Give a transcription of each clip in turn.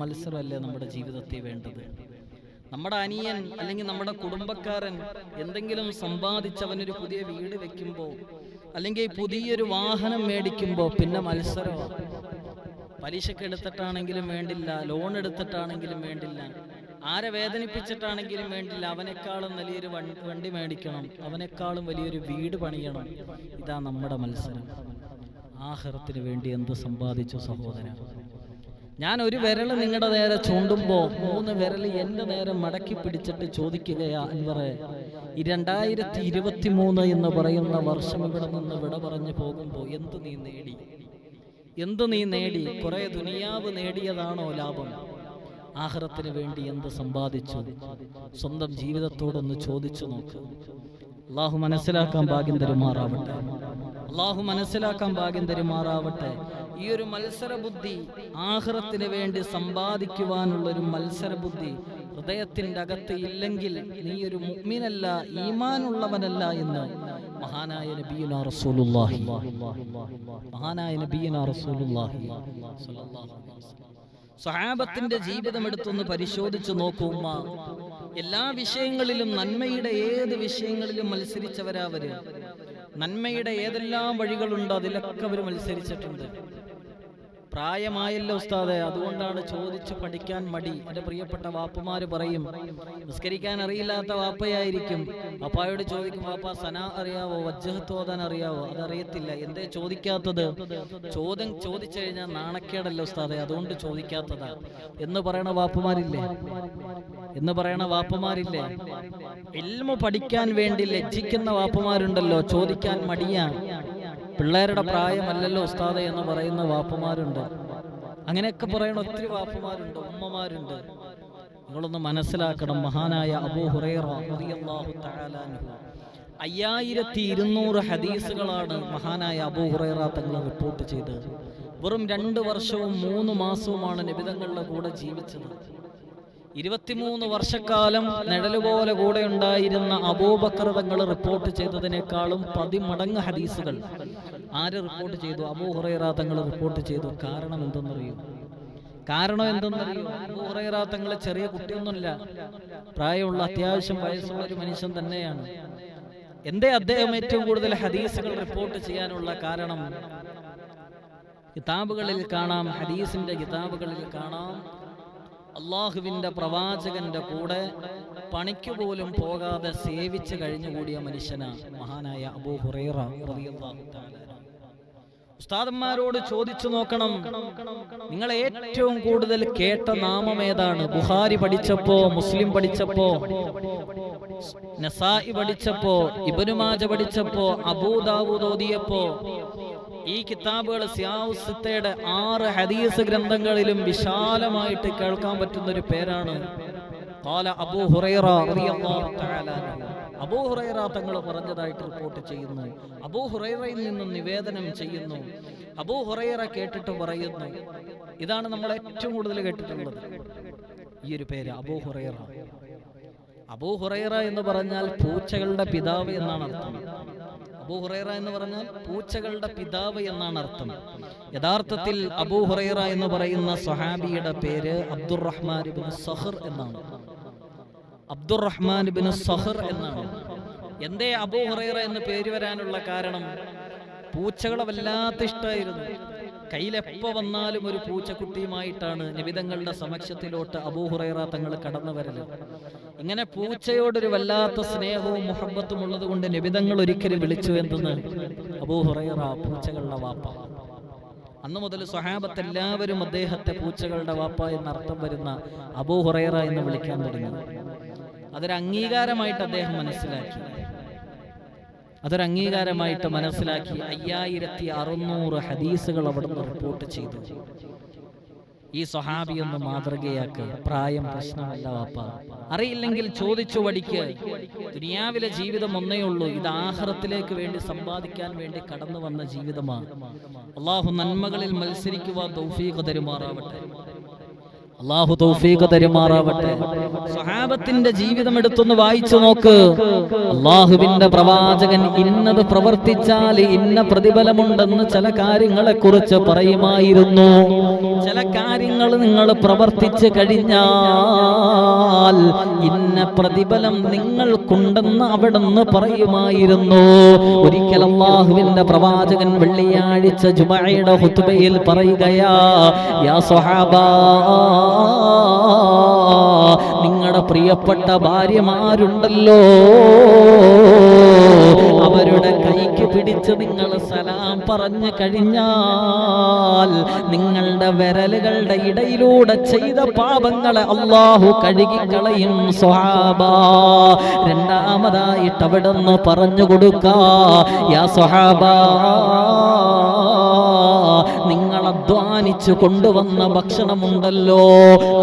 മത്സരമല്ലേ നമ്മുടെ ജീവിതത്തിൽ വേണ്ടത്? നമ്മുടെ അനിയൻ അല്ലെങ്കിൽ നമ്മുടെ കുടുംബക്കാരൻ എന്തെങ്കിലും സമ്പാദിച്ച് അവനൊരു പുതിയ വീട് വെക്കുമ്പോൾ അല്ലെങ്കിൽ പുതിയൊരു വാഹനം മേടിക്കുമ്പോൾ പിന്നെ മത്സരം? പലിശക്ക് എടുത്തിട്ടാണെങ്കിലും വേണ്ടില്ല ലോൺ എടുത്തിട്ടാണെങ്കിലും വേണ്ടില്ല ആരെ വേദനിപ്പിച്ചിട്ടാണെങ്കിലും വേണ്ടില്ല അവനേക്കാളും വലിയൊരു വണ്ടി മേടിക്കണം അവനേക്കാളും വലിയൊരു വീട് പണിയണം. ഇതാ നമ്മുടെ മത്സരം. ആഹാരത്തിന് വേണ്ടി എന്ത് സമ്പാദിച്ചു സഹോദരൻ ഞാൻ ഒരു വിരൽ നിങ്ങളുടെ നേരെ ചൂണ്ടുമ്പോൾ മൂന്ന് വിരൽ എന്റെ നേരെ മടക്കി പിടിച്ചിട്ട് ചോദിക്കുകയാ അൻവറെ ഈ രണ്ടായിരത്തി ഇരുപത്തി മൂന്ന് എന്ന് പറയുന്ന വർഷം ഇവിടെ നിന്ന് വിട പറഞ്ഞു പോകുമ്പോൾ എന്ത് നീ നേടി? എന്ത് നീ നേടി? കുറെ ദുനിയാവ് നേടിയതാണോ ലാഭം? ആഹാരത്തിന് വേണ്ടി എന്ത് സമ്പാദിച്ചു? സ്വന്തം ജീവിതത്തോടൊന്ന് ചോദിച്ചു നോക്ക്. അള്ളാഹു മനസ്സിലാക്കാൻ ഭാഗ്യം തരുമാറാവട്ടെ. അള്ളാഹു മനസ്സിലാക്കാൻ ഭാഗ്യം തരുമാറാവട്ടെ. ഈ ഒരു മത്സര ബുദ്ധി ആഹ്റത്തിന് വേണ്ടി സമ്പാദിക്കുവാനുള്ള ഒരു മത്സര ബുദ്ധി ഹൃദയത്തിന്റെ അകത്ത് ഇല്ലെങ്കിൽ നീ ഒരു മുഗ്മിനല്ല ഈമാനുള്ളവനല്ല എന്ന് മഹാനായ നബിയുന റസൂലുള്ളാഹി. മഹാനായ നബിയുന റസൂലുള്ളാഹി സഹാബത്തിന്റെ ജീവിതം എടുത്തൊന്ന് പരിശോധിച്ചു നോക്കുമ്പ എല്ലാ വിഷയങ്ങളിലും നന്മയുടെ ഏത് വിഷയങ്ങളിലും മത്സരിച്ചവരാവര് നന്മയുടെ ഏതെല്ലാം വഴികളുണ്ടോ അതിലൊക്കെ അവർ മത്സരിച്ചിട്ടുണ്ട്. പ്രായമായല്ലോ ഉസ്താദെ അതുകൊണ്ടാണ് ചോദിച്ചു പഠിക്കാൻ മടി. എന്റെ പ്രിയപ്പെട്ട വാപ്പമാര് പറയും നിസ്കരിക്കാൻ അറിയില്ലാത്ത വാപ്പയായിരിക്കും. അപ്പായോട് ചോദിക്കും വാപ്പ സന അറിയാവോ? വജ്ജഹത്തോതാൻ അറിയാവോ? അതറിയത്തില്ല. എന്തേ ചോദിക്കാത്തത്? ചോദ്യം ചോദിച്ചു കഴിഞ്ഞാൽ നാണക്കേടല്ലോ ഉസ്താദെ അതുകൊണ്ട് ചോദിക്കാത്തതാ. എന്ന് പറയണ വാപ്പമാരില്ലേ? എന്ന് പറയണ വാപ്പമാരില്ലേ? ഇൽമ പഠിക്കാൻ വേണ്ടി ലജ്ജിക്കുന്ന വാപ്പമാരുണ്ടല്ലോ ചോദിക്കാൻ മടിയാ പിള്ളേരുടെ പ്രായമല്ലല്ലോ ഉസ്താദ എന്ന് പറയുന്ന വാപ്പമാരുണ്ട്. അങ്ങനെയൊക്കെ പറയുന്ന ഒത്തിരി വാപ്പമാരുണ്ട് ഉമ്മമാരുണ്ട്. നിങ്ങളൊന്ന് മനസ്സിലാക്കണം. മഹാനായ അബൂ ഹുറൈറ റളിയല്ലാഹു തആല അൻഹു. അയ്യായിരത്തി ഇരുന്നൂറ് ഹദീസുകളാണ് മഹാനായ അബൂ ഹുറൈറ തങ്ങൾ റിപ്പോർട്ട് ചെയ്തത്. വെറും രണ്ട് വർഷവും മൂന്ന് മാസവുമാണ് നിബിതങ്ങളുടെ കൂടെ ജീവിച്ചത്. ഇരുപത്തിമൂന്ന് വർഷക്കാലം നിഴലുപോലെ കൂടെ ഉണ്ടായിരുന്ന അബൂബക്കർ തങ്ങൾ റിപ്പോർട്ട് ചെയ്തതിനേക്കാളും പതിമടങ്ങ് ഹദീസുകൾ. ആര് റിപ്പോർട്ട് ചെയ്തു? അബൂ ഹുറൈറ തങ്ങൾ റിപ്പോർട്ട് ചെയ്തു. കാരണം എന്തെന്നറിയോ? കാരണം എന്തെന്നറിയോ? അബൂ ഹുറൈറ തങ്ങൾ ചെറിയ കുട്ടിയൊന്നുമില്ല. പ്രായമുള്ള അത്യാവശ്യം വയസ്സുള്ള ഒരു മനുഷ്യൻ തന്നെയാണ്. എന്തേ അദ്ദേഹം ഏറ്റവും കൂടുതൽ ഹദീസുകൾ റിപ്പോർട്ട് ചെയ്യാനുള്ള കാരണം? കിതാബുകളിൽ കാണാം ഹദീസിന്റെ കിതാബുകളിൽ കാണാം. അള്ളാഹുവിന്റെ പ്രവാചകന്റെ കൂടെ പണിക്ക് പോലും പോകാതെ സേവിച്ച് കഴിഞ്ഞുകൂടിയ മനുഷ്യനാണ് മഹാനായ അബൂ ഹുറൈറ. ഉസ്താദന്മാരോട് ചോദിച്ചു നോക്കണം നിങ്ങൾ ഏറ്റവും കൂടുതൽ കേട്ട നാമം ഏതാണ് ബുഹാരി പഠിച്ചപ്പോ മുസ്ലിം പഠിച്ചപ്പോ നസായി പഠിച്ചപ്പോ ഇബനുമാജ പഠിച്ചപ്പോ അബൂദാവൂദ് ഓതിയപ്പോ ഈ കിതാബുകൾ സിയാവുസിത്തയുടെ ആറ് ഹദീസ് ഗ്രന്ഥങ്ങളിലും വിശാലമായിട്ട് കേൾക്കാൻ പറ്റുന്ന ഒരു പേരാണ് قال അബൂ ഹുറൈറ റളിയല്ലാഹു തആല അൻഹു. അബൂ ഹുറൈറ തങ്ങൾ പറഞ്ഞതായിട്ട് റിപ്പോർട്ട് ചെയ്യുന്നു. അബൂ ഹുറൈറയിൽ നിന്നും നിവേദനം ചെയ്യുന്നു. അബൂ ഹുറൈറ കേട്ടിട്ട് പറയുന്നു. ഇതാണ് നമ്മൾ ഏറ്റവും കൂടുതൽ കേട്ടിട്ടുള്ളത്. ഈ ഒരു പേര് അബൂ ഹുറൈറ. അബൂ ഹുറൈറ എന്ന് പറഞ്ഞാൽ പൂച്ചകളുടെ പിതാവ് എന്നാണ് അർത്ഥം. അബൂ ഹുറൈറ എന്ന് പറഞ്ഞാൽ പൂച്ചകളുടെ പിതാവ് എന്നാണ് അർത്ഥം. യഥാർത്ഥത്തിൽ അബൂ ഹുറൈറ എന്ന് പറയുന്ന സ്വഹാബിയുടെ പേര് അബ്ദുറഹ്മാൻ സഹർ എന്നാണ്. അബ്ദുറഹ്മാൻ ബിൻ സഹർ എന്നാണ്. എന്തേ അബൂ ഹുറൈറ എന്ന് പേര് വരാനുള്ള കാരണം? പൂച്ചകളെ വല്ലാത്ത ഇഷ്ടമായിരുന്നു കയ്യിലെപ്പോ വന്നാലും ഒരു പൂച്ചക്കുട്ടിയുമായിട്ടാണ് നിബിതങ്ങളുടെ സമക്ഷത്തിലോട്ട് അബൂഹുറൈറ തങ്ങൾ കടന്നു വരൽ ഇങ്ങനെ പൂച്ചയോടൊരു വല്ലാത്ത സ്നേഹവും മുഹബത്തും ഉള്ളത് കൊണ്ട് നിബിതങ്ങൾ ഒരിക്കലും വിളിച്ചു എന്തെന്ന് അബൂ ഹുറൈറ പൂച്ചകളുടെ വാപ്പ. അന്ന് മുതൽ സ്വഹാബത്ത് എല്ലാവരും അദ്ദേഹത്തെ പൂച്ചകളുടെ വാപ്പ എന്നർത്ഥം വരുന്ന അബൂഹുറൈറ എന്ന് വിളിക്കാൻ തുടങ്ങി. അതൊരു അംഗീകാരമായിട്ട് അദ്ദേഹം മനസ്സിലാക്കി. അതൊരു അംഗീകാരമായിട്ട് മനസ്സിലാക്കി. അയ്യായിരത്തി അറുന്നൂറ് ഹദീസുകൾ അവിടുന്ന് റിപ്പോർട്ട് ചെയ്തു. ഈ സ്വഹാബി ഒന്ന് മാതൃകയാക്ക്. പ്രായം പ്രശ്നമല്ല വാപ്പ. അറിയില്ലെങ്കിൽ ചോദിച്ചു പഠിക്ക്. ദുനിയാവിലെ ജീവിതം ഒന്നേ ഉള്ളൂ. ഇത് ആഹ്റത്തിലേക്ക് വേണ്ടി സമ്പാദിക്കാൻ വേണ്ടി കടന്നു വന്ന ജീവിതമാണ്. അള്ളാഹു നന്മകളിൽ മത്സരിക്കുവാൻ തൗഫീഖ് തരുമാറാവട്ടെ. അള്ളാഹു തൗഫീഖ് തരുമാറാവട്ടെ. സ്വഹാബത്തിന്റെ ജീവിതം എടുത്തൊന്ന് വായിച്ചു നോക്ക്. അള്ളാഹുവിന്റെ പ്രവാചകൻ ഇന്നത് പ്രവർത്തിച്ചാൽ ഇന്ന പ്രതിഫലമുണ്ടെന്ന് ചില കാര്യങ്ങളെ കുറിച്ച് പറയുമായിരുന്നു. ചില കാര്യങ്ങൾ നിങ്ങൾ പ്രവർത്തിച്ച് കഴിഞ്ഞാൽ ഇന്ന പ്രതിഫലം നിങ്ങൾക്കുണ്ടെന്ന് അവിടുന്ന് പറയുമായിരുന്നു. ഒരിക്കൽ അള്ളാഹുവിന്റെ പ്രവാചകൻ വെള്ളിയാഴ്ച ജുബായുടെ ഹുത്തുബയിൽ പറയുകയാ യാ സ്വഹാബാ നിങ്ങളുടെ പ്രിയപ്പെട്ട ഭാര്യമാരുണ്ടല്ലോ. അവരുടെ കൈക്ക് പിടിച്ച് നിങ്ങൾ സലാം പറഞ്ഞു കഴിഞ്ഞാൽ നിങ്ങളുടെ വിരലുകളുടെ ഇടയിലൂടെ ചെയ്ത പാപങ്ങളെ അള്ളാഹു കഴുകിക്കളയും സ്വഹാബ. രണ്ടാമതായിട്ട് അവിടെ നിന്ന് പറഞ്ഞു കൊടുക്കാ യാ സ്വഹാബ അധ്വാനിച്ചു കൊണ്ടുവന്ന ഭക്ഷണമുണ്ടല്ലോ.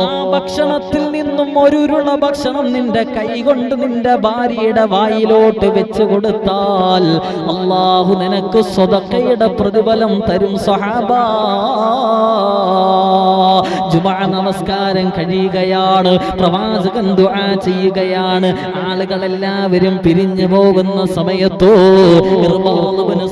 ആ ഭക്ഷണത്തിൽ നിന്നും ഒരുരുള ഭക്ഷണം നിന്റെ കൈ കൊണ്ട് നിന്റെ ഭാര്യയുടെ വായിലോട്ട് വെച്ച് കൊടുത്താൽ അള്ളാഹു നിനക്ക് സ്വതക്കയുടെ പ്രതിഫലം തരും സഹാബ. ജുമാ നമസ്കാരം കഴിയുകയാണ്. പ്രവാചകൻ ദുആ ചെയ്യുകയാണ്. ആളുകളെല്ലാവരും പിരിഞ്ഞു പോകുന്ന സമയത്തോ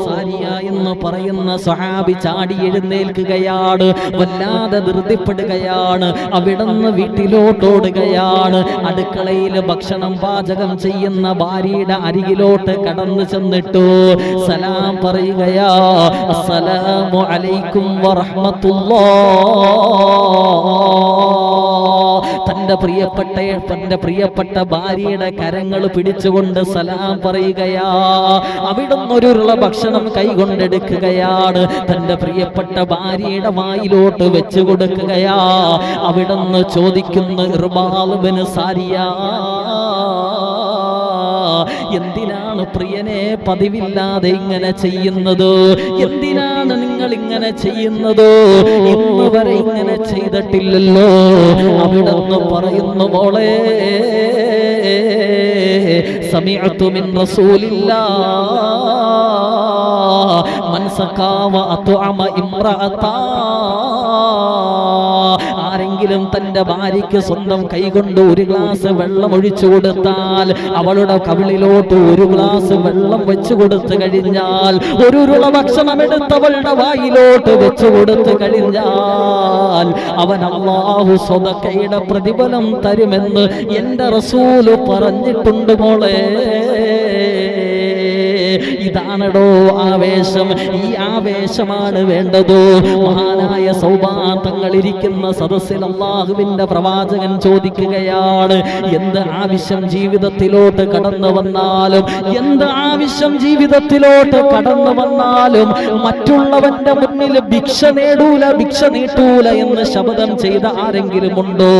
സാരിയ എന്ന് പറയുന്ന സഹാബി ചാടി എഴുന്നേൽക്കുകയാണ്. വല്ലാതെ ധൃതിപ്പെടുകയാണ്. അവിടുന്ന് വീട്ടിലോട്ടോടുകയാണ്. അടുക്കളയിൽ ഭക്ഷണം പാചകം ചെയ്യുന്ന ഭാര്യയുടെ അരികിലോട്ട് കടന്നു ചെന്നിട്ടു സലാം പറയുകയാ അസ്സലാമു അലൈക്കും വറഹ്മത്തുള്ളാഹ് തന്റെ പ്രിയപ്പെട്ട തന്റെ പ്രിയപ്പെട്ട ഭാര്യയുടെ കരങ്ങൾ പിടിച്ചുകൊണ്ട് സലാം പറയുകയാ. അവിടുന്ന് ഒരു ഭക്ഷണം കൈകൊണ്ടെടുക്കുകയാണ്. തന്റെ പ്രിയപ്പെട്ട ഭാര്യയുടെ വായിലോട്ട് വെച്ചു കൊടുക്കുകയാ. അവിടുന്ന് ചോദിക്കുന്ന ഇർബാലുബിന് സാരിയാ. എന്തിനാണ് പ്രിയനെ പതിവില്ലാതെ ഇങ്ങനെ ചെയ്യുന്നത്? എന്തിനാണ് ഇങ്ങനെ ചെയ്യുന്നത്? ഇന്ന് വരെ ഇങ്ങനെ ചെയ്തിട്ടില്ലല്ലോ. അവിടുന്ന് പറയുന്നു മോളെ സമിഅത്തു മിൻ റസൂലില്ലാ. മൻ സഖാവ അത്അമ ഇംറഅതാ ആരെങ്കിലും തന്റെ ഭാര്യയ്ക്ക് സ്വന്തം കൈകൊണ്ട് ഒരു ഗ്ലാസ് വെള്ളം ഒഴിച്ചു കൊടുത്താൽ അവളുടെ കവിളിലോട്ട് ഒരു ഗ്ലാസ് വെള്ളം വെച്ചു കൊടുത്തു കഴിഞ്ഞാൽ ഒരു ഉരുള ഭക്ഷണം എടുത്തവളുടെ വായിലോട്ട് വെച്ചു കൊടുത്തു കഴിഞ്ഞാൽ അവൻ അള്ളാഹു സ്വതക്കയുടെ പ്രതിഫലം തരുമെന്ന് എന്റെ റസൂൽ പറഞ്ഞിട്ടുണ്ട് മോളെ. ഇതാണടോ ആവേശം? ഈ ആവേശമാണ് വേണ്ടതോ. മഹാനായ സൗഭാന്തങ്ങൾ ഇരിക്കുന്ന സദസ്സിൽ അള്ളാഹുവിന്റെ പ്രവാചകൻ ചോദിക്കുകയാണ് എന്ത് ആവശ്യം ജീവിതത്തിലോട്ട് കടന്നു വന്നാലും എന്ത് ആവശ്യം ജീവിതത്തിലോട്ട് കടന്നു വന്നാലും മറ്റുള്ളവന്റെ മുന്നിൽ ഭിക്ഷ നേടൂല ഭിക്ഷ നീട്ടൂല എന്ന് ശബദം ചെയ്ത ആരെങ്കിലും ഉണ്ടോ?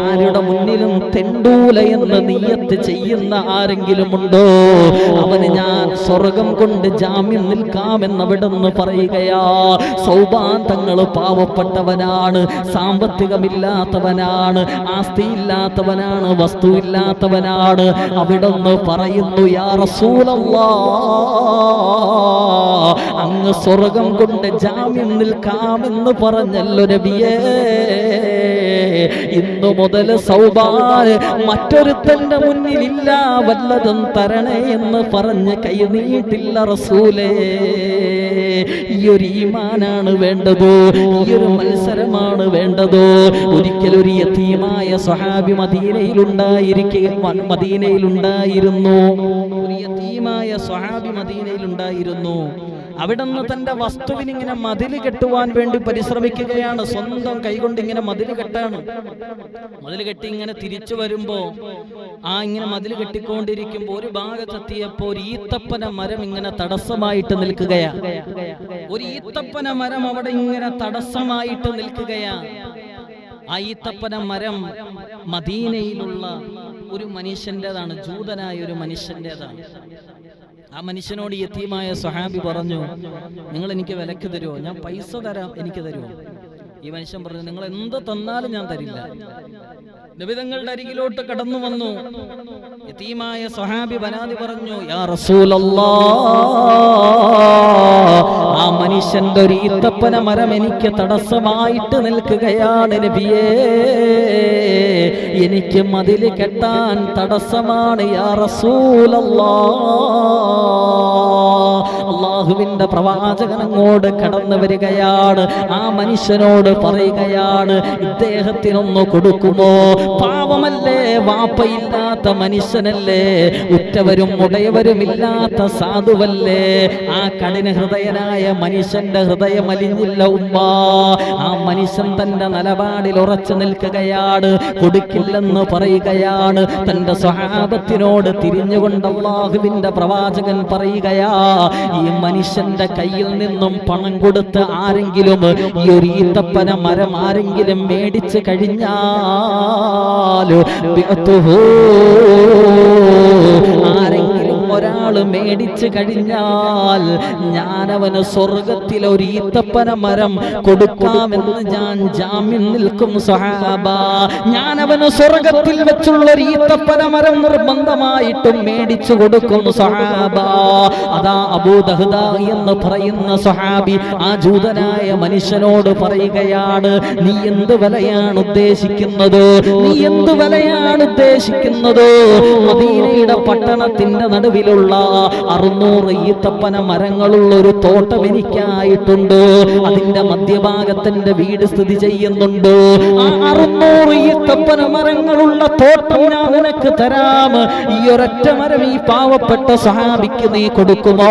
ആരുടെ മുന്നിലും തെണ്ടൂല എന്ന് നീയത്ത് ചെയ്യുന്ന ആരെങ്കിലും ഉണ്ടോ? അവന് ഞാൻ സ്വർഗം കൊണ്ട് ജാമ്യം നിൽക്കാമെന്ന് അവിടുന്ന് പറയുകയാ. സൗഭാന്തങ്ങൾ പാവപ്പെട്ടവനാണ് സാമ്പത്തികമില്ലാത്തവനാണ് ആസ്തിയില്ലാത്തവനാണ് വസ്തുവില്ലാത്തവനാണ്. അവിടുന്ന് പറയുന്നു യാ റസൂലല്ലാ അങ്ങ് സ്വർഗം കൊണ്ട് ജാമ്യം നിൽക്കാമെന്ന് പറഞ്ഞല്ലോ നബിയേ. ഇന്നു മുതൽ സൗബാൻ മറ്റൊരുത്തന്റെ മുന്നിലില്ല വല്ലതും തരണേ എന്ന് പറഞ്ഞ് കൈ നീട്ടില്ല റസൂലേ. ഈ ഒരു ഈമാനാണ് വേണ്ടതോ. ഈ ഒരു മത്സരമാണ് വേണ്ടതോ. ഒരിക്കലൊരു യതീമായ സ്വഹാബി മദീനയിലുണ്ടായിരിക്കെ മദീനയിലുണ്ടായിരുന്നു. ഒരു യതീമായ സ്വഹാബി മദീനയിലുണ്ടായിരുന്നു. അവിടുന്ന് തന്റെ വസ്തുവിന് ഇങ്ങനെ മതിൽ കെട്ടുവാൻ വേണ്ടി പരിശ്രമിക്കുകയാണ്. സ്വന്തം കൈകൊണ്ട് ഇങ്ങനെ മതിൽ കെട്ടാണ്. മതിൽ കെട്ടി ഇങ്ങനെ തിരിച്ചു വരുമ്പോ ആ ഇങ്ങനെ മതിൽ കെട്ടിക്കൊണ്ടിരിക്കുമ്പോ ഒരു ഭാഗത്തെത്തിയപ്പോ ഒരു ഈത്തപ്പന മരം ഇങ്ങനെ തടസ്സമായിട്ട് നിൽക്കുകയാ. ഒരു ഈത്തപ്പന മരം അവിടെ ഇങ്ങനെ തടസ്സമായിട്ട് നിൽക്കുകയാ. ആ ഈത്തപ്പന മരം മദീനയിലുള്ള ഒരു മനുഷ്യന്റെതാണ് ജൂതനായ ഒരു മനുഷ്യന്റെതാണ്. ആ മനുഷ്യനോട് യത്തീമായ സഹാബി പറഞ്ഞു നിങ്ങൾ എനിക്ക് വിലക്ക് തരുമോ ഞാൻ പൈസ തരാം എനിക്ക് തരുമോ ഈ മനുഷ്യൻ പറഞ്ഞു നിങ്ങൾ എന്ത് തന്നാലും ഞാൻ തരില്ല. നിബിതങ്ങളുടെ അരികിലോട്ട് കടന്നു വന്നു. യതീമായ സ്വഹാബി ബനാദി പറഞ്ഞു യാ റസൂലല്ലാ ആ മനുഷ്യന്റെ ഒരു ഈത്തപ്പന മരം എനിക്ക് തടസ്സമായിട്ട് നിൽക്കുകയാണ് നബിയേ. എനിക്ക് മതിൽ കെട്ടാൻ തടസ്സമാണ് യാ റസൂലല്ലാ. അള്ളാഹുവിന്റെ പ്രവാചകൻ അങ്ങോട്ട് കടന്നു വരികയാണ്. ആ മനുഷ്യനോട് പറയുകയാണ് ഇദ്ദേഹത്തിനൊന്ന് കൊടുക്കുമോ? പാവമല്ലേ വാപ്പയില്ലാത്ത മനുഷ്യനല്ലേ ഉറ്റവരും ഉടയവരും ഇല്ലാത്ത സാധുവല്ലേ? ആ കഠിന ഹൃദയനായ മനുഷ്യന്റെ ഹൃദയം അലിഞ്ഞില്ല ഉമ്മ. ആ മനുഷ്യൻ തന്റെ നിലപാടിൽ ഉറച്ചു നിൽക്കുകയാണ് കൊടുക്കില്ലെന്ന് പറയുകയാണ്. തന്റെ സ്വഹാബത്തിനോട് തിരിഞ്ഞുകൊണ്ട് അള്ളാഹുവിന്റെ പ്രവാചകൻ പറയുകയാ ഈ മനുഷ്യന്റെ കയ്യിൽ നിന്നും പണം കൊടുത്ത് ആരെങ്കിലും ഈ ഒരു ഈത്തപ്പന മരം ആരെങ്കിലും മേടിച്ച് കഴിഞ്ഞാലോ ബിഅത്തുഹു. ഒരാൾ മേടിച്ചു കഴിഞ്ഞാൽ ഞാൻ അവന് സ്വർഗത്തിൽ ഒരു ഈത്തപ്പന മരം കൊടുക്കാമെന്ന് ഞാൻ ജാമ്യം നിൽക്കും സഹാബ ഞാൻ അവന് സ്വർഗത്തിൽ വെച്ചുള്ള ഒരു ഈത്തപ്പന മരം നിർബന്ധമായിട്ടും മേടിച്ചു കൊടുക്കും സഹാബ അതാ അബൂദഹദ എന്ന് പറയുന്ന സഹാബി ആ ജൂതനായ മനുഷ്യനോട് പറയുകയാണ് നീ എന്ത് വിലയാണ് ഉദ്ദേശിക്കുന്നത്? നീ എന്ത് വിലയാണ് ഉദ്ദേശിക്കുന്നത്? മദീനയുടെ പട്ടണത്തിന്റെ നടുവിലുള്ള അറുന്നൂറ് ഈത്തപ്പന മരങ്ങളുള്ള ഒരു തോട്ടം എനിക്കായിട്ടുണ്ട്? അതിന്റെ മധ്യഭാഗത്തിന്റെ വീട് സ്ഥിതി ചെയ്യുന്നുണ്ട്? ആ അറുന്നൂറ് ഈത്തപ്പന മരങ്ങളുള്ള തോട്ടം ഞാൻ നിനക്ക് തരാം. ഈ ഒരൊറ്റ മരം ഈ പാവപ്പെട്ട സഹാബിക്ക് നീ കൊടുക്കുമോ?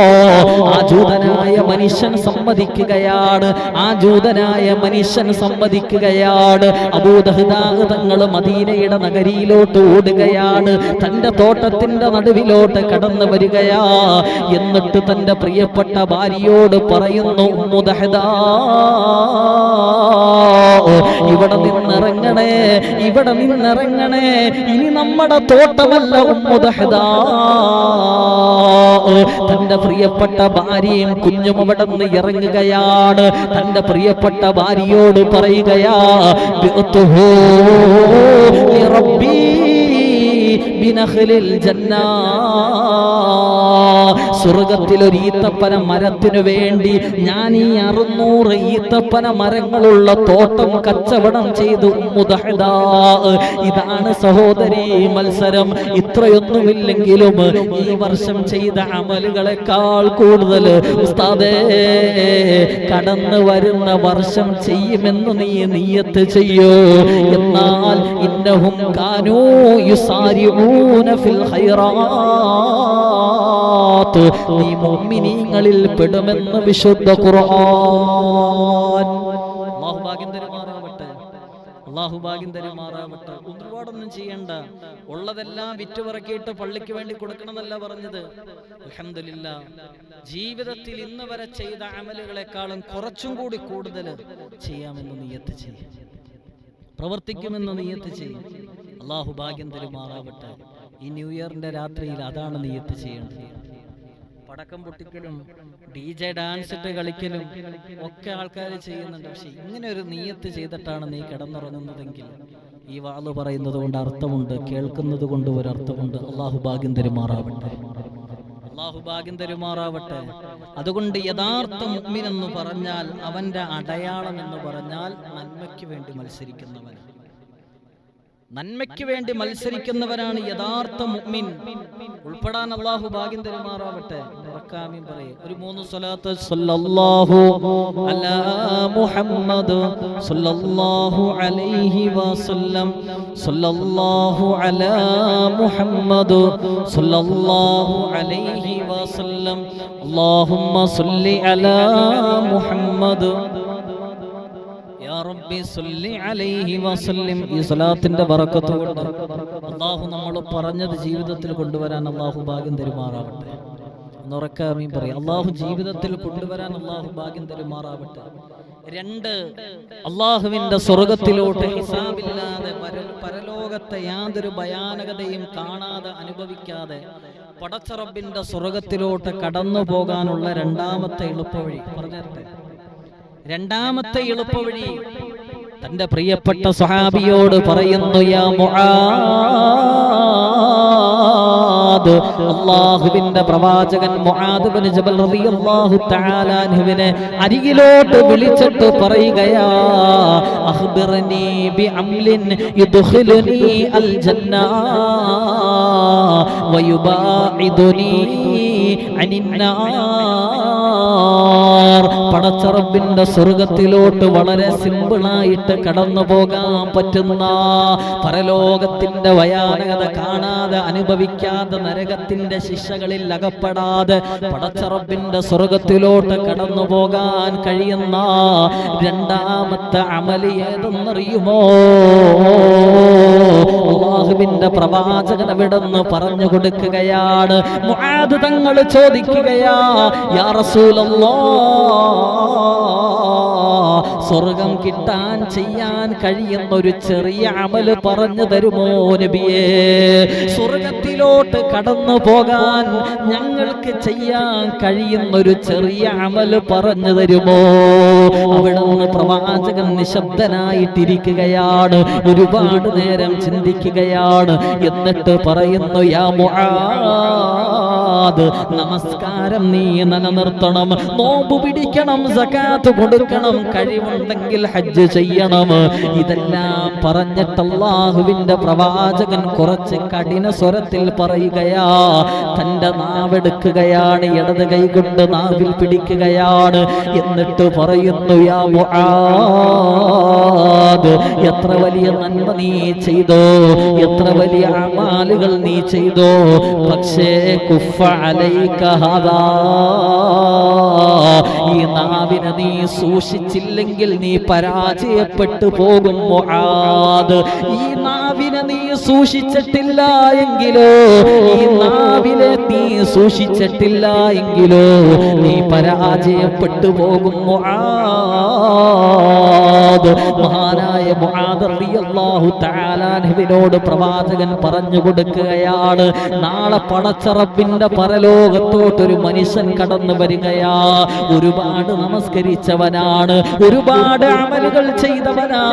ആ ജൂതനായ മനുഷ്യൻ സമ്മതിക്കുകയാണ്. ആ ജൂതനായ മനുഷ്യൻ സമ്മതിക്കുകയാണ്. അബൂദഹിതാഗതങ്ങൾ തങ്ങൾ മദീനയുടെ നഗരിയിലോട്ട് ഓടുകയാണ്. തന്റെ തോട്ടത്തിന്റെ നടുവിലോട്ട് കടന്നു വരികയാ. എന്നിട്ട് തന്റെ പ്രിയപ്പെട്ട ഭാര്യയോട് പറയുന്നു ഉമ്മുദഹദാ ഇവിടെ നിന്നിറങ്ങണേ ഇവിടെ നിന്നിറങ്ങണേ. ഇനി നമ്മുടെ തോട്ടമല്ല ഉമ്മുദഹദാ തന്റെ പ്രിയപ്പെട്ട ഭാര്യയും കുഞ്ഞും അവിടെ നിന്ന് ഇറങ്ങുകയാണ്. തന്റെ പ്രിയപ്പെട്ട ഭാര്യയോട് പറയുകയാ ലിറബ്ബി ബിനഖ്ലിൽ സ്വർഗത്തിൽ ഒരു ഈത്തപ്പന മരത്തിനു വേണ്ടി ഞാൻ ഈ അറുന്നൂറ് ഈത്തപ്പന മരങ്ങളുള്ള തോട്ടം കച്ചവടം ചെയ്തു ഇതാണ് സഹോദരി മത്സരം. ഇത്രയൊന്നുമില്ലെങ്കിലും ഈ വർഷം ചെയ്ത അമലുകളെക്കാൾ കൂടുതൽ ഉസ്താദേ കടന്നു വരുന്ന വർഷം ചെയ്യുമെന്ന് നീ നീയത്ത് ചെയ്യൂ. എന്നാൽ ഇന്നഹും കാനൂ യുസാരിഊന ഫിൽ ഖൈറാത്ത്. നീ മുഅ്മിനീങ്ങളിൽ പെടുമെന്ന് വിശുദ്ധ ഖുർആൻ. അല്ലാഹു ഭാഗ്യം തരുമാറാവട്ടെ. അള്ളാഹു ഭാഗ്യം തരുമാറാവട്ടെ. ഒരുപാടൊന്നും ചെയ്യണ്ട. ഉള്ളതെല്ലാം വിറ്റുപറക്കിയിട്ട് പള്ളിക്ക് വേണ്ടി കൊടുക്കണമെന്നല്ല പറഞ്ഞത്. അൽഹംദുലില്ല. ജീവിതത്തിൽ ഇന്ന് വരെ ചെയ്ത അമലുകളെക്കാളും കുറച്ചും കൂടി കൂടുതൽ ചെയ്യാമെന്ന് നീയത്ത് ചെയ്യും. പ്രവർത്തിക്കുമെന്ന് നീയത്ത് ചെയ്യും. അള്ളാഹു ഭാഗ്യം തരുമാറാവട്ടെ ഈ ന്യൂ ഇയറിന്റെ രാത്രിയിൽ അതാണ് നീയത്ത് ചെയ്യേണ്ടത്. പടക്കം പൊട്ടിക്കലും ഡി ജെ ഡാൻസ് ഇട്ട് കളിക്കലും ഒക്കെ ആൾക്കാർ ചെയ്യുന്നുണ്ട്. പക്ഷെ ഇങ്ങനെ ഒരു നീയത്ത് ചെയ്തിട്ടാണ് നീ കിടന്നുറങ്ങുന്നതെങ്കിൽ ഈ വാൾ പറയുന്നത് കൊണ്ട് അർത്ഥമുണ്ട് കേൾക്കുന്നത് കൊണ്ട് ഒരു അർത്ഥമുണ്ട് അള്ളാഹു ഭാഗ്യം തരുമാറാവട്ടെ. അള്ളാഹു ഭാഗ്യം തരുമാറാവട്ടെ. അതുകൊണ്ട് യഥാർത്ഥ മുഅ്മിൻ എന്ന് പറഞ്ഞാൽ അവന്റെ അടയാളം എന്ന് പറഞ്ഞാൽ നന്മയ്ക്ക് വേണ്ടി മത്സരിക്കുന്നവൻ. നന്മയ്ക്ക് വേണ്ടി മത്സരിക്കുന്നവരാണ് യഥാർത്ഥ മുഗ്മിൻ ഉൾപ്പെടാൻ അള്ളാഹു ഭാഗ്യം തെരുമാറാവട്ടെ. മറക്കാമീൻ പറയും. ഒരു മൂന്ന് സ്വലാത്ത്. സല്ലല്ലാഹു അലാ മുഹമ്മദ് സല്ലല്ലാഹു അലൈഹി വസല്ലം. സല്ലല്ലാഹു അലാ മുഹമ്മദ് സല്ലല്ലാഹു അലൈഹി വസല്ലം. അല്ലാഹുമ്മ സല്ലി അലാ മുഹമ്മദ്. റബ്ബി സല്ലി അലൈഹി വസല്ലം. ഈ അള്ളാഹു നമ്മൾ പറഞ്ഞത് ജീവിതത്തിൽ കൊണ്ടുവരാൻ അള്ളാഹു ഭാഗ്യം തരുമാറാവട്ടെ. എന്നുറക്കാമീൻ പറയും. അള്ളാഹു ജീവിതത്തിൽ കൊണ്ടുവരാൻ അള്ളാഹു ഭാഗ്യം തരുമാറാവട്ടെ. രണ്ട് അള്ളാഹുവിന്റെ സ്വർഗത്തിലോട്ട് ഹിസാബില്ലാതെ പര- പരലോകത്തെ യാതൊരു ഭയാനകതയും കാണാതെ അനുഭവിക്കാതെ പടച്ചറബിന്റെ സ്വർഗത്തിലോട്ട് കടന്നു പോകാനുള്ള രണ്ടാമത്തെ എളുപ്പവഴി. പറഞ്ഞേ രണ്ടാമത്തെ എളുപ്പവഴി തന്റെ പ്രിയപ്പെട്ട സ്വഹാബിയോട് പറയുന്നു യാ മുആദ് പ്രവാചകൻ മുആദ് ബിൻ ജബൽ റളിയല്ലാഹു തആല അൻഹുവിനെ അരികിലോട്ട് വിളിച്ചിട്ട് പറയുകയാ അഖ്ബിർനി ബിഅംലിൻ യുദ്ഖിലുനി അൽ ജന്ന വയുബാഇദുനി പടച്ചറബിന്റെ സ്വർഗത്തിലോട്ട് വളരെ സിമ്പിളായിട്ട് കടന്നു പോകാൻ പറ്റുന്ന പരലോകത്തിന്റെ ഭയാനകത കാണാതെ അനുഭവിക്കാതെ നരകത്തിന്റെ ശിക്ഷകളിൽ അകപ്പെടാതെ പടച്ചറബിന്റെ സ്വർഗത്തിലോട്ട് കടന്നു പോകാൻ കഴിയുന്ന രണ്ടാമത്തെ അമലി ഏതെന്നറിയുമോ? അള്ളാഹുവിന്റെ പ്രവാചകൻ പറഞ്ഞു കൊടുക്കുകയാണ്. മുആദ് തങ്ങൾ ചോദിക്കുകയാ യാ സ്വർഗം കിട്ടാൻ ചെയ്യാൻ കഴിയുന്ന ഒരു ചെറിയ അമൽ പറഞ്ഞു തരുമോ നബിയേ? സ്വർഗത്തിലോട്ട് കടന്നു പോകാൻ ഞങ്ങൾക്ക് ചെയ്യാൻ കഴിയുന്ന ഒരു ചെറിയ അമൽ പറഞ്ഞു തരുമോ? അവിടെ നിന്ന് പ്രവാചകൻ നിശബ്ദനായിട്ടിരിക്കുകയാണ് ഒരുപാട് നേരം ചിന്തിക്കുകയാണ്. എന്നിട്ട് പറയുന്നു യാ മുആദ് നമസ്കാരം നീ നിലനിർത്തണം. നോമ്പ് പിടിക്കണം സകാത്ത് കൊടുക്കണം കഴിവുണ്ടെങ്കിൽ ഹജ്ജ് ചെയ്യണം. ഇതെല്ലാം പറഞ്ഞിട്ട് അള്ളാഹുവിന്റെ പ്രവാചകൻ കുറച്ച് കഠിന സ്വരത്തിൽ പറയുകയാ തന്റെ നാവെടുക്കുകയാണ് ഇടത് കൈ കൊണ്ട് നാവിൽ പിടിക്കുകയാണ് എന്നിട്ട് പറയുന്നു യാ മുആദ് എത്ര വലിയ നന്മ നീ ചെയ്തോ എത്ര വലിയ അമാലുകൾ നീ ചെയ്തോ. പക്ഷേ കുഫ ഈ നാവിനെ നീ സൂക്ഷിച്ചില്ലെങ്കിൽ നീ പരാജയപ്പെട്ടു പോകും ഈ നാവിനെ നീ സൂക്ഷിച്ചിട്ടില്ല എങ്കിലോ ഈ നാവിനെ നീ സൂക്ഷിച്ചിട്ടില്ല എങ്കിലോ നീ പരാജയപ്പെട്ടു പോകും മുആദ്. മഹാനായ അൻഹുവിനോട് പ്രവാചകൻ പറഞ്ഞു കൊടുക്കുകയാണ്. നാളെ പടച്ചറപ്പിന്റെ പരലോകത്തോട്ട് ഒരു മനുഷ്യൻ കടന്നു വരികയാ. ഒരുപാട് നമസ്കരിച്ചവനാണ് ഒരുപാട് അമലുകൾ ചെയ്തവനാ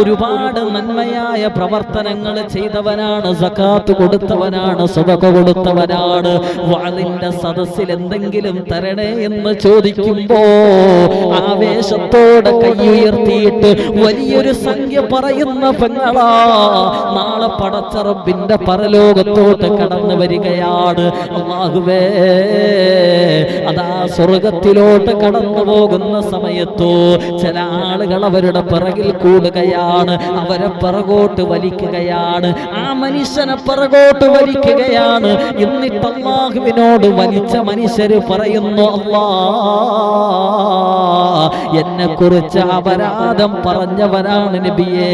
ഒരുപാട് നന്മയായ പ്രവർത്തനങ്ങൾ ചെയ്തവനാണ് സക്കാത്ത് കൊടുത്തവനാണ് സുഖ കൊടുത്തവനാണ്. വാളിന്റെ സദസ്സിൽ എന്തെങ്കിലും തരണേ എന്ന് ചോദിക്കുമ്പോ ആവേശത്തോടെ കൈ ഉയർത്തിയിട്ട് വലിയൊരു സംഖ്യ പറയുന്ന പെങ്ങളാ നാളെ പടച്ചറബിന്റെ പരലോകത്തോട്ട് കടന്നു വരികയാണ്. അതാ സ്വർഗത്തിലോട്ട് കടന്നു പോകുന്ന സമയത്തോ ചില ആളുകൾ അവരുടെ പിറകിൽ കൂടുകയാണ് അവരെ പിറകോട്ട് വലിക്കുകയാണ് ആ മനുഷ്യനെ പിറകോട്ട് വലിക്കുകയാണ്. എന്നിട്ട് അള്ളാഹുവിനോട് വലിച്ച മനുഷ്യര് പറയുന്നു അള്ളാ എന്നെ കുറിച്ച് അപരാധം പറഞ്ഞവനാണ് നബിയെ?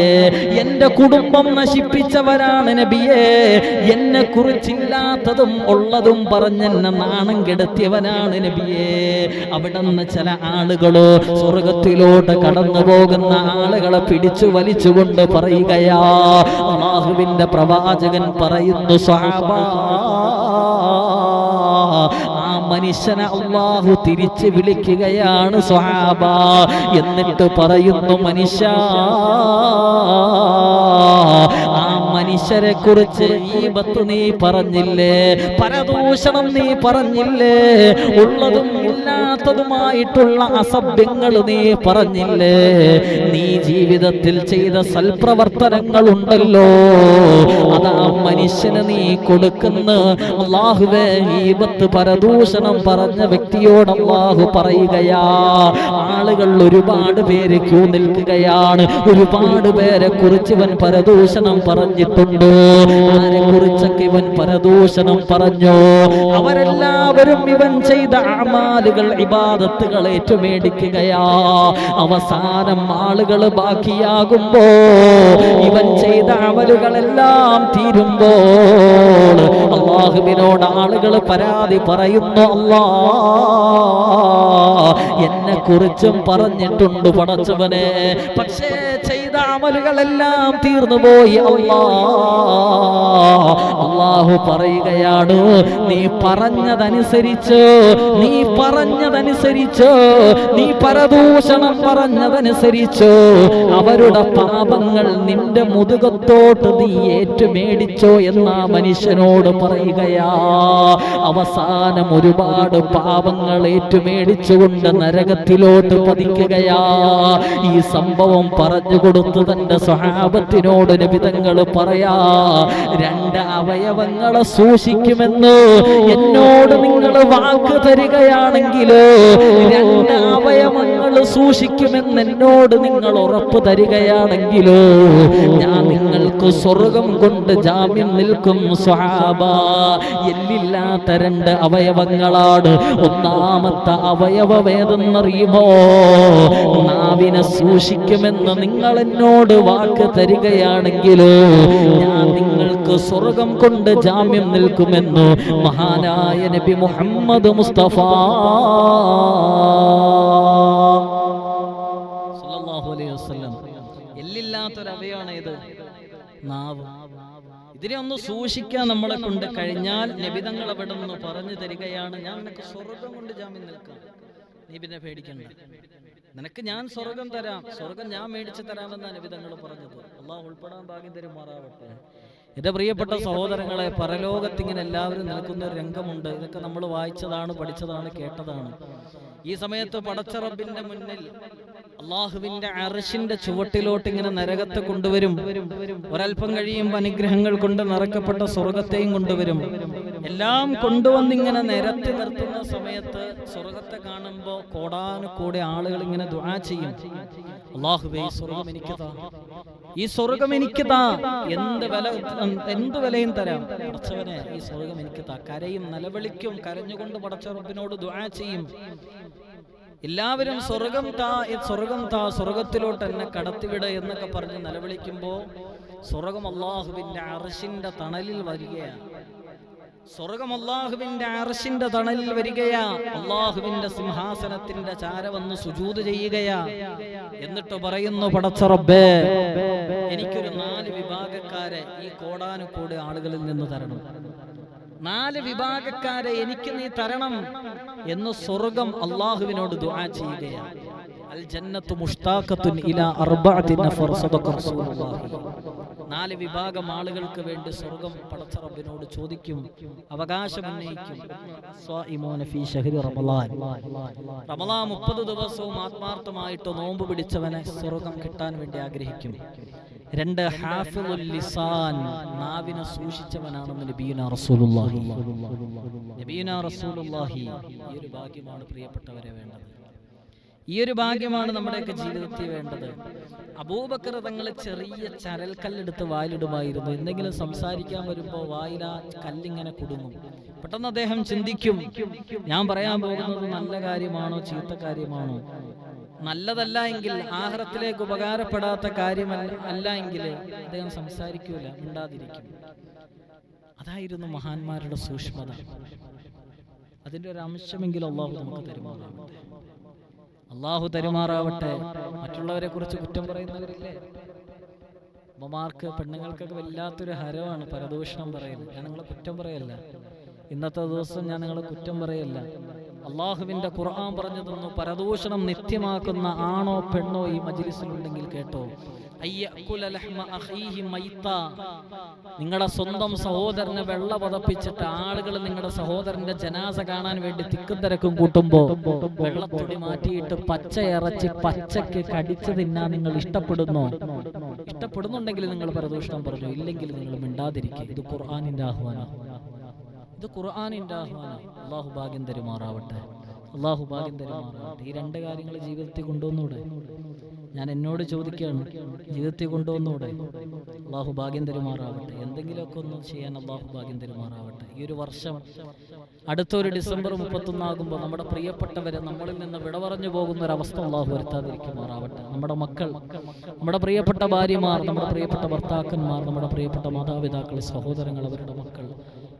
എന്റെ കുടുംബം നശിപ്പിച്ചവരാണ് നബിയെ. എന്നെ കുറിച്ചില്ലാത്തതും ഉള്ളതും പറഞ്ഞെന്നെ നാണം കെടുത്തിയവനാണ് നബിയെ. അവിടെ നിന്ന് ചില ആളുകളോ സ്വർഗത്തിലോട്ട് കടന്നു പോകുന്ന ആളുകളെ പിടിച്ചു വലിച്ചുകൊണ്ട് പറയുകയാ അള്ളാഹുവിന്റെ പ്രവാചകൻ പറയുന്നു ആ മനുഷ്യനെ അള്ളാഹു തിരിച്ച് വിളിക്കുകയാണ് സ്വഹാബ. എന്നിട്ട് പറയുന്നു മനുഷ്യ ആ മനുഷ്യരെ കുറിച്ച് ഈ ബത്ത് നീ പറഞ്ഞില്ലേ? പരദൂഷണം നീ പറഞ്ഞില്ലേ? ഉള്ളതും ഇല്ലാത്തതുമായിട്ടുള്ള അസഭ്യങ്ങൾ നീ പറഞ്ഞില്ലേ? നീ ജീവിതത്തിൽ ചെയ്ത സൽപ്രവർത്തനങ്ങൾ ഉണ്ടല്ലോ അതാ മനുഷ്യന് നീ കൊടുക്കുന്ന അള്ളാഹുവേ ഈബത്ത് പരദൂഷണം പറഞ്ഞ വ്യക്തിയോട് അള്ളാഹു പറയുകയാ ആളുകൾ ഒരുപാട് പേര് ക്യൂ നിൽക്കുകയാണ്. ഒരുപാട് പേരെ കുറിച്ച് ഇവൻ പരദൂഷണം പറഞ്ഞിട്ടുണ്ട്. ആരെ കുറിച്ചൊക്കെ ഇവൻ പരദൂഷണം പറഞ്ഞു? അവരെല്ലാവരും ഇവൻ ചെയ്ത അമാലുകൾ ഇബാദത്തുകൾ ഏറ്റുമേടിക്കുകയാ. അവസാനം ആളുകൾ ബാക്കിയാകുമ്പോ ഇവൻ ചെയ്ത അമലുകളെല്ലാം തീരുമ്പോൾ അള്ളാഹുവിനോട് ആളുകൾ പരാതി പറയുന്നു. അല്ലാ എന്നെ കുറിച്ചും പറഞ്ഞിട്ടുണ്ട് പടച്ചവനെ. പക്ഷേ ചെയ്ത അമലുകളെല്ലാം തീർന്നുപോയി അല്ലാ അള്ളാഹു പറയുകയാണ് നീ പറഞ്ഞതനുസരിച്ച് നീ പറഞ്ഞതനുസരിച്ച് നീ പരദൂഷണം പറഞ്ഞതനുസരിച്ച് അവരുടെ പാപങ്ങൾ നിന്റെ മുതുകത്തോട്ട് നീ ഏറ്റുമേടിച്ചോ എന്നാ മനുഷ്യനോട് പറയുകയാ. അവസാനം ഒരുപാട് പാപങ്ങൾ ഏറ്റുമേടിച്ചുകൊണ്ട് നരകത്തിലോട്ട് പതിക്കുകയാ. ഈ സംഭവം പറഞ്ഞു കൊടുത്തു തന്റെ സ്വഹാബത്തിനോട് നിബിതങ്ങൾ പറയാ രണ്ട് അവയവങ്ങളെ സൂക്ഷിക്കുമെന്ന് എന്നോട് നിങ്ങൾ വാക്ക് തരികയാണെങ്കിൽ രണ്ട് അവയവങ്ങൾ സൂക്ഷിക്കുമെന്ന് എന്നോട് നിങ്ങൾ ഉറപ്പ് തരികയാണെങ്കിലോ ഞാൻ നിങ്ങൾക്ക് സ്വർഗം കൊണ്ട് ജാമ്യം നിൽക്കും സ്വഹാബ. എല്ലില്ലാത്ത രണ്ട് അവയവങ്ങളാണ് ഒന്നാമത്തെ അവയവം ഏതെന്നറിയുമോ നാവിനെ സൂക്ഷിക്കുമെന്ന് നിങ്ങൾ എന്നോട് വാക്ക് തരികയാണെങ്കിലോ ഞാൻ നിങ്ങൾക്ക് സ്വർഗം കൊണ്ട് ജാമ്യം നിൽക്കുമെന്ന് മഹാനായ നബി മുഹമ്മദ് മുസ്തഫ എല്ലില്ലാത്തൊരവയാണ് ഇത് നാവ്. ഇതിനെ ഒന്ന് സൂക്ഷിക്കാൻ നമ്മളെ കൊണ്ട് കഴിഞ്ഞാൽ നബിതങ്ങൾ അവിടെ നിന്ന് പറഞ്ഞു തരികയാണ്. ഞാൻ നിനക്ക് സ്വർഗം കൊണ്ട് ജാമ്യം നിൽക്കാം. നീ പിന്നെ പേടിക്കണ്ട. നിനക്ക് ഞാൻ സ്വർഗം തരാം. സ്വർഗം ഞാൻ മേടിച്ചു തരാമെന്നാണ് നബിതങ്ങൾ പറഞ്ഞത്. അള്ളാഹ് ഉൾപ്പെടാൻ ഭാഗ്യം തരുമാറാവട്ടെ. എന്റെ പ്രിയപ്പെട്ട സഹോദരങ്ങളെ പരലോകത്തിങ്ങനെ എല്ലാവരും നിൽക്കുന്ന ഒരു രംഗമുണ്ട്. ഇതൊക്കെ നമ്മൾ വായിച്ചതാണ് പഠിച്ചതാണ് കേട്ടതാണ്. ഈ സമയത്ത് പടച്ചറബിന്റെ മുന്നിൽ അള്ളാഹുവിന്റെ അറിശിന്റെ ചുവട്ടിലോട്ട് ഇങ്ങനെ നരകത്തെ കൊണ്ടുവരും. ഒരൽപ്പം കഴിയുമ്പോൾ അനുഗ്രഹങ്ങൾ കൊണ്ട് നിറക്കപ്പെട്ട സ്വർഗത്തെയും കൊണ്ടുവരും. എല്ലാം കൊണ്ടുവന്നിങ്ങനെ നിരത്തി നിർത്തുന്ന സമയത്ത് സ്വർഗത്തെ കാണുമ്പോൾ കോടാനുകൂടെ ആളുകൾ ഇങ്ങനെ ദുആ ചെയ്യും. അള്ളാഹുബേ ഈ സ്വർഗം എനിക്ക് താ. ഈ സ്വർഗം എനിക്ക് താ. എന്ത് വില എന്ത് വിലയും തരാം. പടച്ചവനെ ഈ സ്വർഗം എനിക്ക് താ. കരയും നിലവിളിക്കും കരഞ്ഞുകൊണ്ട് പടച്ച റബ്ബിനോട് ദുആ ചെയ്യും. എല്ലാവരും സ്വർഗം താ സ്വർഗം താ സ്വർഗത്തിലോട്ട് എന്നെ കടത്തിവിട എന്നൊക്കെ പറഞ്ഞ് നിലവിളിക്കുമ്പോ സ്വർഗം അള്ളാഹുവിന്റെ അറിശിന്റെ തണലിൽ വരികയാണ്. സ്വർഗം അള്ളാഹുവിന്റെ അറിശിന്റെ തണലിൽ വരികയാ. അള്ളാഹുവിന്റെ സിംഹാസനത്തിന്റെ ചാര വന്ന് സുജൂത് ചെയ്യുകയാ. എന്നിട്ട് പറയുന്നു പടച്ചറബേ എനിക്കൊരു നാല് വിഭാഗക്കാരെ ഈ കോടാനുകൂടെ ആളുകളിൽ നിന്ന് തരണം. നാല് വിഭാഗക്കാരെ എനിക്ക് നീ തരണം എന്ന് സ്വർഗം അള്ളാഹുവിനോട് ദുആ ചെയ്യുകയാണ്. അൽ ജന്നത്തു ഇലാ നഫർ നാല് വിഭാഗം ആളുകൾക്ക് വേണ്ടി സ്വർഗം പടച്ച റബ്ബിനോട് ചോദിക്കും അവകാശം ഉന്നയിക്കും. റമലാ 30 ദിവസവും ആത്മാർത്ഥമായിട്ട് നോമ്പ് പിടിച്ചവനെ സ്വർഗം കിട്ടാൻ വേണ്ടി ആഗ്രഹിക്കും. രണ്ട് ലിസാൻ. നാവിനെ സൂക്ഷിച്ചവനാണെന്ന് നബിയുന റസൂലുള്ളാഹി. റസൂലുള്ളാഹി. ഈ ഒരു ഭാഗ്യമാണ് പ്രിയപ്പെട്ടവരെ വേണ്ടത്. ഈ ഒരു ഭാഗ്യമാണ് നമ്മുടെയൊക്കെ ജീവിതത്തിൽ വേണ്ടത്. അബൂബക്കർ തങ്ങൾ ചെറിയ ചരൽക്കല്ലെടുത്ത് വായിലിടുമായിരുന്നു. എന്തെങ്കിലും സംസാരിക്കാൻ വരുമ്പോൾ വായിലാ കല്ലിങ്ങനെ കുടുങ്ങും. പെട്ടെന്ന് അദ്ദേഹം ചിന്തിക്കും ഞാൻ പറയാൻ പോകുന്നത് നല്ല കാര്യമാണോ ചീത്ത കാര്യമാണോ? നല്ലതല്ല എങ്കിൽ ആഹാരത്തിലേക്ക് ഉപകാരപ്പെടാത്ത കാര്യമല്ല അല്ല എങ്കിൽ അദ്ദേഹം സംസാരിക്കൂല മിണ്ടാതിരിക്കും. അതായിരുന്നു മഹാന്മാരുടെ സൂക്ഷ്മത. അതിന്റെ ഒരു അംശമെങ്കിലും അള്ളാഹു നമുക്ക് തരുമാറാവട്ടെ. അള്ളാഹു തരുമാറാവട്ടെ. മറ്റുള്ളവരെ കുറിച്ച് കുറ്റം പറയുന്നവരില്ലേ? അമ്മമാർക്ക് പെണ്ണുങ്ങൾക്കൊക്കെ വല്ലാത്തൊരു ഹരമാണ് പരദൂഷണം പറയുന്നത്. ഞാൻ നിങ്ങളെ കുറ്റം പറയല്ല. ഇന്നത്തെ ദിവസം ഞാൻ നിങ്ങളെ കുറ്റം പറയല്ല. അള്ളാഹുവിന്റെ ഖുർആൻ പറഞ്ഞു തന്നു പരദൂഷണം നിത്യമാക്കുന്ന ആണോ പെണ്ണോ ഈ മജിലിസിലുണ്ടെങ്കിൽ കേട്ടോ. നിങ്ങളുടെ സ്വന്തം സഹോദരനെ വെള്ള പതപ്പിച്ചിട്ട് ആളുകൾ നിങ്ങളുടെ സഹോദരന്റെ ജനാസ കാണാൻ വേണ്ടി തിക്കും തിരക്കും കൂട്ടുമ്പോ വെള്ളത്തുടി മാറ്റിയിട്ട് പച്ച ഇറച്ചി പച്ചക്ക് കടിച്ചു തിന്നാൻ നിങ്ങൾ ഇഷ്ടപ്പെടുന്നു? ഇഷ്ടപ്പെടുന്നുണ്ടെങ്കിൽ നിങ്ങൾ പരദൂഷണം പറഞ്ഞു. ഇല്ലെങ്കിൽ നിങ്ങൾ മിണ്ടാതിരിക്കുക. ഇത് ഖുർആാനിന്റെ ആഹ്വാനം. ഇത് ഖുർആാനിന്റെ ആഹ്വാനം. അള്ളാഹു ഭാഗ്യം തരുമാറാവട്ടെ. അള്ളാഹു ഭാഗ്യം തരുമാറാവട്ടെ. ഈ രണ്ട് കാര്യങ്ങൾ ജീവിതത്തിൽ കൊണ്ടുവന്നൂടെ? ഞാൻ എന്നോട് ചോദിക്കുകയാണ്. ജീവിതത്തിൽ കൊണ്ടുവന്നൂടെ? അള്ളാഹു ഭാഗ്യം തരുമാറാവട്ടെ. എന്തെങ്കിലുമൊക്കെ ഒന്ന് ചെയ്യാൻ അള്ളാഹു ഭാഗ്യം തരുമാറാവട്ടെ. ഈ ഒരു വർഷം അടുത്തൊരു ഡിസംബർ മുപ്പത്തൊന്നാകുമ്പോൾ നമ്മുടെ പ്രിയപ്പെട്ടവരെ നമ്മളിൽ നിന്ന് വിട പറഞ്ഞു പോകുന്ന ഒരു അവസ്ഥ അള്ളാഹു വരുത്താതിരിക്കുമാറാവട്ടെ. നമ്മുടെ മക്കൾ നമ്മുടെ പ്രിയപ്പെട്ട ഭാര്യമാർ നമ്മുടെ പ്രിയപ്പെട്ട ഭർത്താക്കന്മാർ നമ്മുടെ പ്രിയപ്പെട്ട മാതാപിതാക്കൾ സഹോദരങ്ങൾ അവരുടെ മക്കൾ.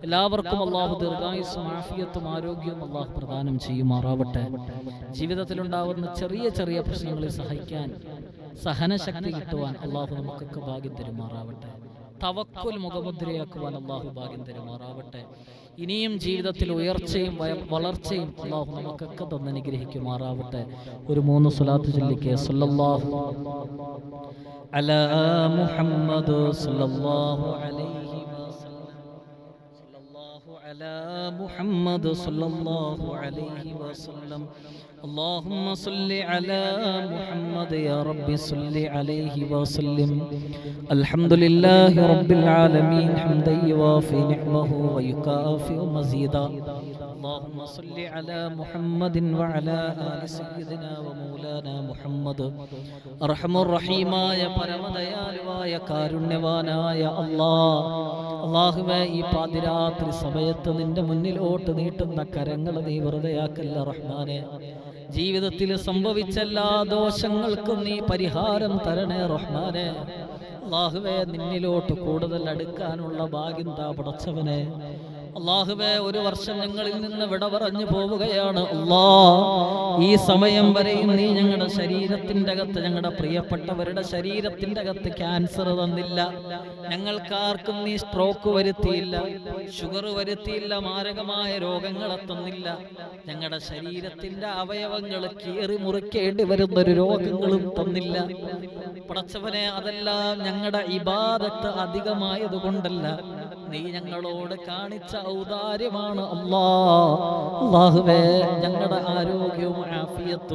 എല്ലാവർക്കും അള്ളാഹു ദീർഘായുസും ആഫിയത്തും ആരോഗ്യവും അള്ളാഹു പ്രദാനം ചെയ്യുമാറാവട്ടെ. ജീവിതത്തിലുണ്ടാവുന്ന ചെറിയ ചെറിയ പ്രശ്നങ്ങളെ സഹിക്കാൻ സഹനശക്തി കിട്ടുവാൻ അള്ളാഹു നമുക്കൊക്കെ ഭാഗ്യം തരുമാറാവട്ടെ. തവക്കുൽ മുഖമുദ്രയാക്കുവാൻ അള്ളാഹു ഭാഗ്യം തരുമാറാവട്ടെ. ഇനിയും ജീവിതത്തിൽ ഉയർച്ചയും വളർച്ചയും അള്ളാഹു നമുക്കൊക്കെ തന്നെ അനുഗ്രഹിക്കുമാറാവട്ടെ. ഒരു മൂന്ന് സ്വലാത്ത് ചൊല്ലിക്ക്. സല്ലല്ലാഹു അലാ മുഹമ്മദ് സല്ലല്ലാഹു അലൈഹി على محمد صلى الله عليه وسلم اللهم صل على محمد يا رب صل عليه وسلم الحمد لله رب العالمين حمدا يوافي نعمه ويكافئ مزيدا اللهم صل على محمد وعلى آل سيدنا ومولانا محمد അർഹമു റഹീമായ പരമദയാലുവായ കാരുണ്യവാനായ അല്ലാ അള്ളാഹുവേ ഈ പാതിരാത്രി സമയത്ത് നിന്റെ മുന്നിലോട്ട് നീട്ടുന്ന കരങ്ങൾ നീ വെറുതെയാക്കല്ല റഹ്മാനെ ജീവിതത്തിൽ സംഭവിച്ച എല്ലാ ദോഷങ്ങൾക്കും നീ പരിഹാരം തരണേ റഹ്മാനെ അള്ളാഹുവേ നിന്നിലോട്ട് കൂടുതൽ അടുക്കാനുള്ള ഭാഗ്യം താ പടച്ചവനെ അള്ളാഹുവേ ഒരു വർഷം ഞങ്ങളിൽ നിന്ന് വിട പറഞ്ഞു പോവുകയാണ് അള്ളാ. ഈ സമയം വരെയും നീ ഞങ്ങളുടെ ശരീരത്തിന്റെ അകത്ത് ഞങ്ങളുടെ പ്രിയപ്പെട്ടവരുടെ ശരീരത്തിന്റെ അകത്ത് ക്യാൻസർ തന്നില്ല ഞങ്ങൾക്കാർക്കും നീ സ്ട്രോക്ക് വരുത്തിയില്ല. ഷുഗർ വരുത്തിയില്ല. മാരകമായ രോഗങ്ങളെ തന്നില്ല. ഞങ്ങളുടെ ശരീരത്തിന്റെ അവയവങ്ങൾ കീറി മുറിക്കേണ്ടി വരുന്ന ഒരു രോഗങ്ങളും തന്നില്ല. പടച്ചവനെ അതെല്ലാം ഞങ്ങളുടെ ഇബാദത്ത് അധികമായതുകൊണ്ടല്ല. നീ ഞങ്ങളോട് കാണിച്ച ഔദാര്യമാണ് അള്ളാഹുവേ ഞങ്ങളുടെ ആരോഗ്യവും ആഫിയത്തും